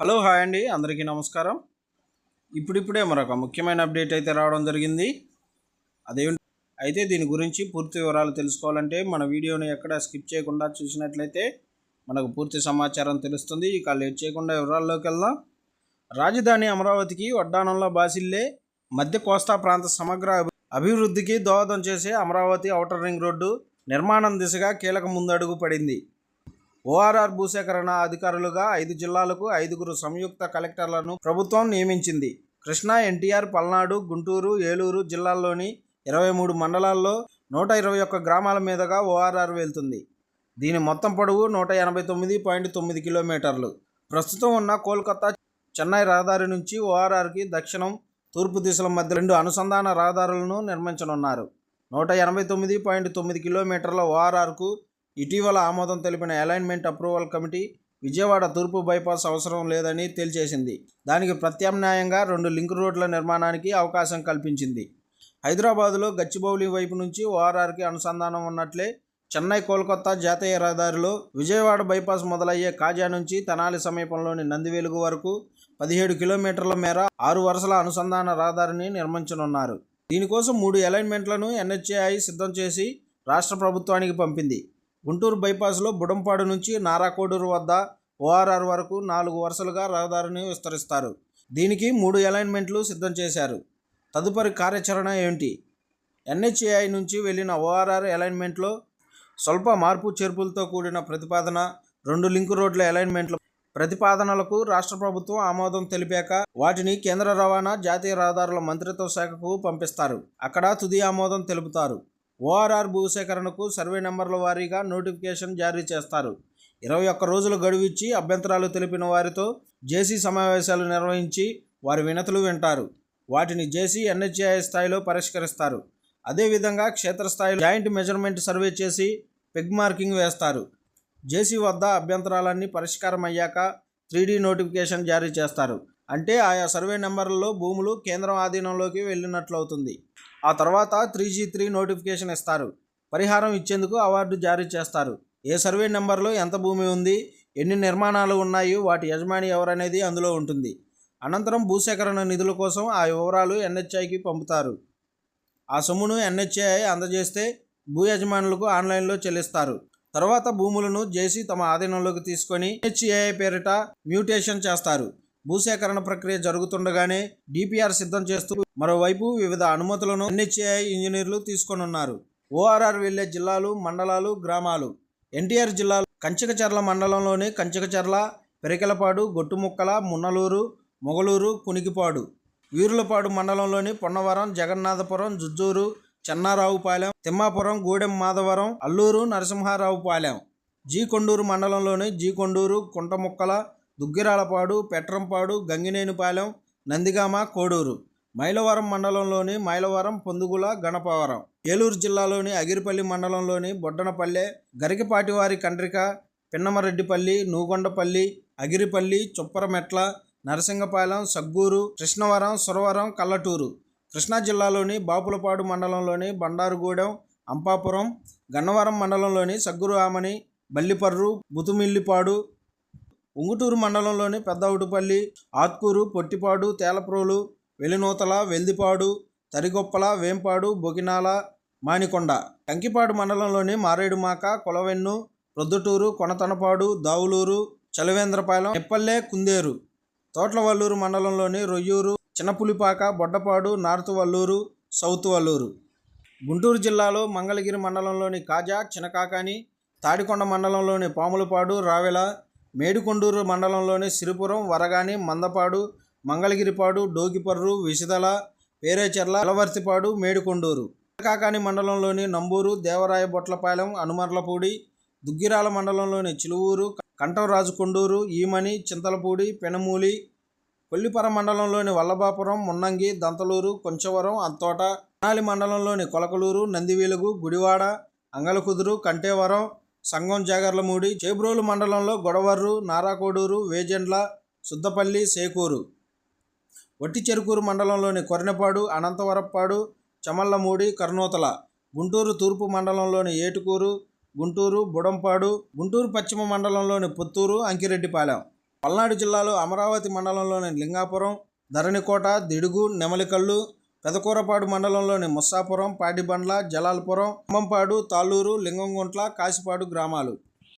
Hello hi అండి. అందరికీ నమస్కారం. ఇప్పుడిప్పుడే మరొక ముఖ్యమైన అప్డేట్ అయితే రావడం జరిగింది. అదేంటి? అయితే దీని గురించి పూర్తి వివరాలు తెలుసుకోవాలంటే మన వీడియోని ఎక్కడ స్కిప్ చేయకుండా చూసినట్లయితే మనకు పూర్తి సమాచారం తెలుస్తుంది. ఇక లేట్ చేయకుండా వివరాల్లోకి వెళ్దాం. రాజధాని అమరావతికి వడ్డానంలో బాసిల్లే మధ్య కోస్తా ప్రాంత సమగ్ర అభివృద్ధికి దోహదం చేసే అమరావతి ఔటర్ రింగ్ రోడ్డు నిర్మాణం దిశగా కీలక ముందడుగు పడింది. ఓఆర్ఆర్ భూసేకరణ అధికారులుగా ఐదు జిల్లాలకు ఐదుగురు సంయుక్త కలెక్టర్లను ప్రభుత్వం నియమించింది. కృష్ణా ఎన్టీఆర్ పల్నాడు గుంటూరు ఏలూరు జిల్లాల్లోని ఇరవై మూడు మండలాల్లో నూట ఇరవై ఒక్క గ్రామాల మీదుగా ఓఆర్ఆర్ వెళ్తుంది. దీని మొత్తం పొడవు నూట ఎనభై తొమ్మిది పాయింట్ తొమ్మిది కిలోమీటర్లు. ప్రస్తుతం ఉన్న కోల్కతా చెన్నై రహదారి నుంచి ఓఆర్ఆర్కి దక్షిణం తూర్పు దిశల మధ్య రెండు అనుసంధాన రహదారులను నిర్మించనున్నారు. నూట ఎనభై తొమ్మిది పాయింట్ తొమ్మిది కిలోమీటర్ల ఓఆర్ఆర్కు ఇటీవల ఆమోదం తెలిపిన అలైన్మెంట్ అప్రూవల్ కమిటీ విజయవాడ తూర్పు బైపాస్ అవసరం లేదని తేల్చేసింది. దానికి ప్రత్యామ్నాయంగా రెండు లింక్ రోడ్ల నిర్మాణానికి అవకాశం కల్పించింది. హైదరాబాదులో గచ్చిబౌలి వైపు నుంచి ఓఆర్ఆర్కి అనుసంధానం ఉన్నట్లే చెన్నై కోల్కతా జాతీయ రహదారిలో విజయవాడ బైపాస్ మొదలయ్యే కాజా నుంచి తెనాలి సమీపంలోని నందివెలుగు వరకు పదిహేడు కిలోమీటర్ల మేర ఆరు వరుసల అనుసంధాన రహదారిని నిర్మించనున్నారు. దీనికోసం మూడు అలైన్మెంట్లను ఎన్హెచ్ఏఐ సిద్ధం చేసి రాష్ట్ర ప్రభుత్వానికి పంపింది. గుంటూరు బైపాస్లో బుడంపాడు నుంచి నారాకోడూరు వద్ద ఓఆర్ఆర్ వరకు నాలుగు వరుసలుగా రహదారిని విస్తరిస్తారు. దీనికి మూడు అలైన్మెంట్లు సిద్ధం చేశారు. తదుపరి కార్యాచరణ ఏమిటి? ఎన్హెచ్ఏఐ నుంచి వెళ్ళిన ఓఆర్ఆర్ అలైన్మెంట్లో స్వల్ప మార్పు చేర్పులతో కూడిన ప్రతిపాదన రెండు లింక్ రోడ్ల అలైన్మెంట్ల ప్రతిపాదనలకు రాష్ట్ర ప్రభుత్వం ఆమోదం తెలిపాక వాటిని కేంద్ర రవాణా జాతీయ రహదారుల మంత్రిత్వ శాఖకు పంపిస్తారు. అక్కడ తుది ఆమోదం తెలుపుతారు. ఓఆర్ఆర్ భూసేకరణకు సర్వే నెంబర్ల వారీగా నోటిఫికేషన్ జారీ చేస్తారు. ఇరవై ఒక్క రోజులు గడువిచ్చి అభ్యంతరాలు తెలిపిన వారితో జేసీ సమావేశాలు నిర్వహించి వారి వినతులు వింటారు. వాటిని జేసీ ఎన్హెచ్ఐ స్థాయిలో పరిష్కరిస్తారు. అదేవిధంగా క్షేత్రస్థాయిలో జాయింట్ మెజర్మెంట్ సర్వే చేసి పెగ్ మార్కింగ్ వేస్తారు. జేసీ వద్ద అభ్యంతరాలన్నీ పరిష్కారం అయ్యాక త్రీడీ నోటిఫికేషన్ జారీ చేస్తారు. అంటే ఆయా సర్వే నెంబర్లలో భూములు కేంద్రం ఆధీనంలోకి వెళ్ళినట్లవుతుంది. ఆ తర్వాత త్రీ జీ త్రీ నోటిఫికేషన్ ఇస్తారు. పరిహారం ఇచ్చేందుకు అవార్డు జారీ చేస్తారు. ఏ సర్వే నెంబర్లో ఎంత భూమి ఉంది ఎన్ని నిర్మాణాలు ఉన్నాయో వాటి యజమాని ఎవరనేది అందులో ఉంటుంది. అనంతరం భూసేకరణ నిధుల కోసం ఆ వివరాలు ఎన్హెచ్ఐకి పంపుతారు. ఆ సొమ్మును ఎన్హెచ్ఐ అందజేస్తే భూ యజమానులకు ఆన్లైన్లో చెల్లిస్తారు. తర్వాత భూములను జేసీ తమ ఆధీనంలోకి తీసుకొని హెచ్ఏఐ పేరిట మ్యూటేషన్ చేస్తారు. భూసేకరణ ప్రక్రియ జరుగుతుండగానే డిపిఆర్ సిద్ధం చేస్తూ మరోవైపు వివిధ అనుమతులను ఎన్హెచ్ఏఐ ఇంజనీర్లు తీసుకొనున్నారు. ఓఆర్ఆర్ వెళ్ళే జిల్లాలు మండలాలు గ్రామాలు. ఎన్టీఆర్ జిల్లాలో కంచికచర్ల మండలంలోని కంచికచర్ల పెరికెలపాడు గొట్టుముక్కల మున్నలూరు మొగలూరు కునికిపాడు వీరులపాడు మండలంలోని పొన్నవరం జగన్నాథపురం జుజ్జూరు చెన్నారావుపాలెం తిమ్మాపురం గూడెం మాధవరం అల్లూరు నరసింహారావుపాలెం. జీ కొండూరు మండలంలోని జీ కొండూరు కుంటముక్కల దుగ్గిరాలపాడు పెట్రంపాడు గంగినేనిపాలెం నందిగామ కోడూరు. మైలవరం మండలంలోని మైలవరం పొందుగుల గణపవరం. ఏలూరు జిల్లాలోని అగిరిపల్లి మండలంలోని బొడ్డనపల్లె గరికపాటివారి కండ్రిక పిన్నమరెడ్డిపల్లి నూగొండపల్లి అగిరిపల్లి చొప్పరమెట్ల నరసింగపాలెం సగ్గూరు కృష్ణవరం సురవరం కల్లటూరు. కృష్ణా జిల్లాలోని బాపులపాడు మండలంలోని బండారుగూడెం అంపాపురం గన్నవరం మండలంలోని సగ్గురు ఆమని బల్లిపర్రు బుతుమిల్లిపాడు ఉంగుటూరు మండలంలోని పెద్దవుడుపల్లి ఆత్కూరు పొట్టిపాడు తేలప్రోలు వెలినూతల వెల్దిపాడు తరిగొప్పల వేంపాడు బొగినాల మానికొండ కంకిపాడు మండలంలోని మారేడుమాక కొలవెన్ను ప్రొద్దుటూరు కొనతనపాడు దావులూరు చలవేంద్రపాలెం ఎప్పల్లె కుందేరు తోట్లవల్లూరు మండలంలోని రొయ్యూరు చిన్నపులిపాక బొడ్డపాడు నార్త్ వల్లూరు సౌత్ వల్లూరు గుంటూరు జిల్లాలో మంగళగిరి మండలంలోని కాజా చినకాకాని తాడికొండ మండలంలోని పాములపాడు రావెల మేడికొండూరు మండలంలోని సిరిపురం వరగాని మందపాడు మంగళగిరిపాడు డోకిపర్రు విసిదల పేరేచెర్ల అలవర్తిపాడు మేడికొండూరు. కాకాని మండలంలోని నంబూరు దేవరాయ బొట్లపాలెం అనుమర్లపూడి దుగ్గిరాల మండలంలోని చిలువూరు కంఠంరాజు కొండూరు ఈమని చింతలపూడి పెనమూలి కొల్లిపర మండలంలోని వల్లభాపురం మున్నంగి దంతలూరు కొంచవరం అంతోట తెనాలి మండలంలోని కొలకలూరు నందివీలుగు గుడివాడ అంగలకుదురు కంటేవరం సంగం జాగర్లమూడి చేబ్రోలు మండలంలో గొడవర్రు నారాకోడూరు వేజెండ్ల సుద్దపల్లి సేకూరు. వట్టి చెరుకూరు మండలంలోని కొర్నెపాడు అనంతవరప్పాడు చమల్లమూడి కర్నూతల. గుంటూరు తూర్పు మండలంలోని ఏటుకూరు గుంటూరు బుడంపాడు గుంటూరు పశ్చిమ మండలంలోని పుత్తూరు అంకిరెడ్డిపాలెం. పల్నాడు జిల్లాలో అమరావతి మండలంలోని లింగాపురం ధరణికోట దిడుగు నెమలికల్లు పెదకూరపాడు మండలంలోని ముస్సాపురం పాడిబండ్ల జలాల్పురం ఖమ్మంపాడు తాళ్ళూరు లింగంగుంట్ల కాసిపాడు గ్రామాలు.